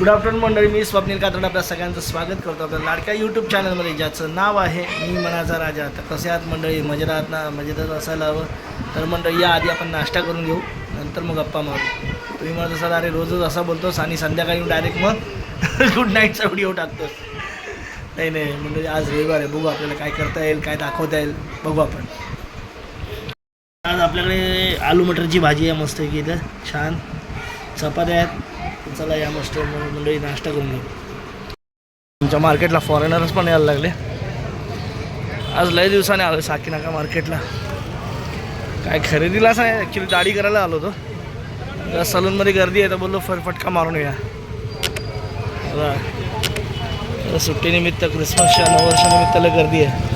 Good afternoon मंडळी. मी स्वप्नील कातड आपल्या सगळ्यांचं स्वागत करतो आपल्या लाडक्या यूट्यूब चॅनलमध्ये ज्याचं नाव आहे मी मनाचा राजा. तर कसे आहात मंडळी? मजेत आहात ना? मजेतच असायला हवं. तर मंडळी या आधी आपण नाश्ता करून घेऊ. नंतर मग गप्पा मारू. तुम्ही म्हणत असाल अरे रोजच असा बोलतोस आणि संध्याकाळी डायरेक्ट मग गुड नाईटचा व्हिडिओ टाकतोस. नाही नाही. म्हणजे आज रविवार आहे. बघू आपल्याला काय करता येईल काय दाखवता येईल. बघू आपण. आज आपल्याकडे आलू मटरची भाजी आहे. मस्त की इथं. छान. चपात्या आहेत. चला या मस्त मंडळी नाश्ता करून घेऊ. आमच्या मार्केटला फॉरेनर्स पण यायला लागले. आज लय दिवसाने आलो साकीनाका मार्केटला काय खरेदीलाच नाही ॲक्च्युली दाढी करायला आलो होतो. जरा सलूनमध्ये गर्दी आहे तर बोललो फटफटका मारून या सुट्टीनिमित्त क्रिसमसच्या नववर्षानिमित्ताला गर्दी आहे.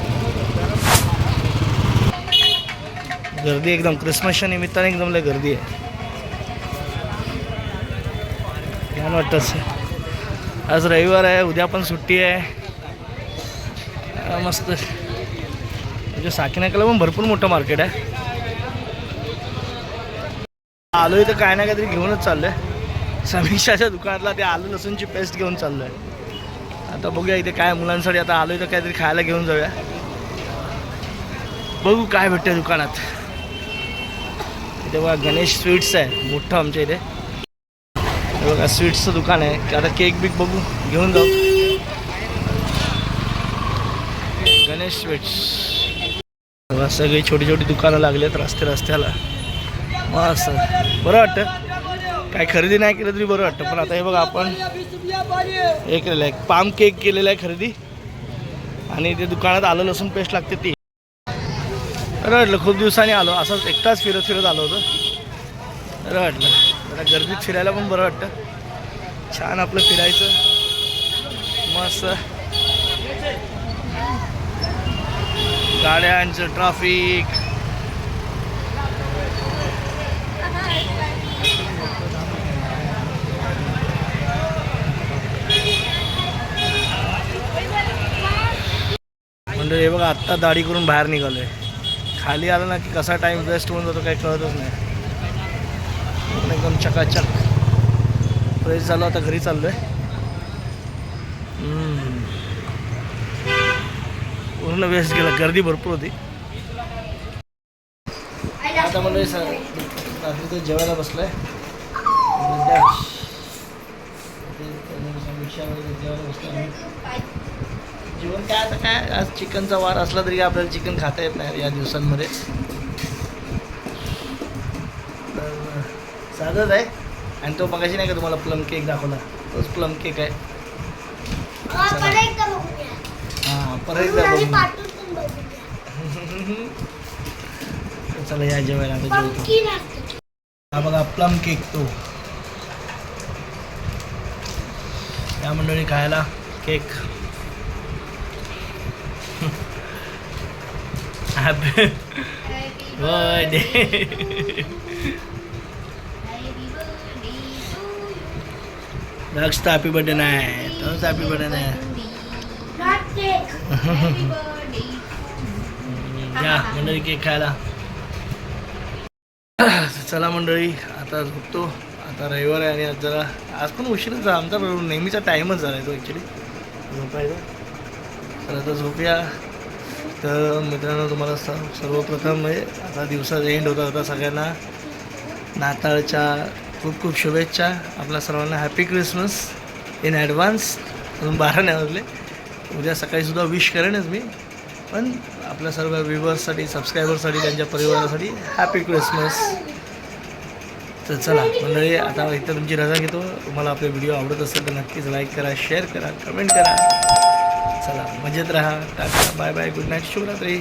गर्दी एकदम क्रिसमसच्या निमित्ताने एकदम लय गर्दी आहे. छान वाटतं आज रविवार आहे उद्या पण सुट्टी आहे. मस्त. म्हणजे साकीनाकाला पण भरपूर मोठं मार्केट आहे. आलो इथं काय ना काहीतरी घेऊनच चाललो आहे समीक्षाच्या दुकानातला ते आलू लसूणची पेस्ट घेऊन चाललो आहे आता बघूया इथे काय मुलांसाठी. आता आलो इथं काहीतरी खायला घेऊन जाऊया. बघू काय भेटतं दुकानात. इथे बघा गणेश स्वीट्स आहे मोठं आमच्या इथे. बघा स्वीट्सचं दुकान आहे. की आता केक बिक बघू. घेऊन जाऊ. गणेश स्वीट्स बघा सगळी छोटी छोटी दुकानं लागली आहेत रस्ते रस्त्याला. मस्त. बरं वाटतं. काय खरेदी नाही केलं तरी बरं वाटतं. पण आता हे बघा आपण हे केलेलं आहे. पाम केक केलेला आहे खरेदी. आणि ते दुकानात आलं लसूण पेस्ट लागते ती. बरं वाटलं खूप दिवसांनी आलो. असंच एकटाच फिरत फिरत आलो होतो. बरं वाटलं. जरा गर्दीत फिरायला पण बरं वाटतं. छान आपलं फिरायचं. मस्त. गाड्यांचं ट्रॅफिक म्हणजे हे बघा आत्ता दाढी करून बाहेर निघालो आहे खाली आलं ना की कसा टाईम वेस्ट होऊन जातो काही कळतच नाही. पण एकदम चकाचक फ्रेश झालो आता घरी चाललो आहे पूर्ण वेस्ट गेला गर्दी भरपूर होती. आता म्हणजे रात्रीचं जेवायला बसलोय जेवायला बसलो जेवण काय आता काय आज चिकनचा वार असला तरी आपल्याला चिकन खाता येत नाही या दिवसांमध्ये तर साधंच आहे. आणि तो मगाशी नाही का तुम्हाला प्लम केक दाखवला? तोच प्लम केक आहे. हां परत एकदा बघू चला या जेवायला आता जेवतो. हा बघा प्लम केक तो. या मंडळी खायला cake happy birthday next happy birthday नाही तोच हॅपी बर्थडे नाही या मंडळी केक खायला. चला मंडळी आता झोपतो. आता रविवार आहे आणि आज जरा आज पण उशीरच झाला. आमचा नेहमीचा टाईमच झाला आहे तो ॲक्च्युली झोपायचा. तर आता झोपूया. तर मित्रांनो तुम्हाला सर्वप्रथम म्हणजे आता दिवसाचा एंड होता. होता सगळ्यांना नाताळच्या खूप खूप शुभेच्छा. आपल्या सर्वांना हॅपी क्रिसमस इन ॲडव्हान्स अजून बारा नाही वाजले. उद्या सकाळीसुद्धा विश करेनच मी. पण आपल्या सर्व व्ह्युअर्ससाठी सबस्क्रायबरसाठी त्यांच्या परिवारासाठी हॅपी क्रिसमस तर चला मंडळी आता इथं तुमची रजा घेतो. तुम्हाला आपले व्हिडिओ आवडत असेल तर नक्कीच लाईक करा शेअर करा कमेंट करा. चला मजेत राहा. Tata bye bye good night शुभरात्री.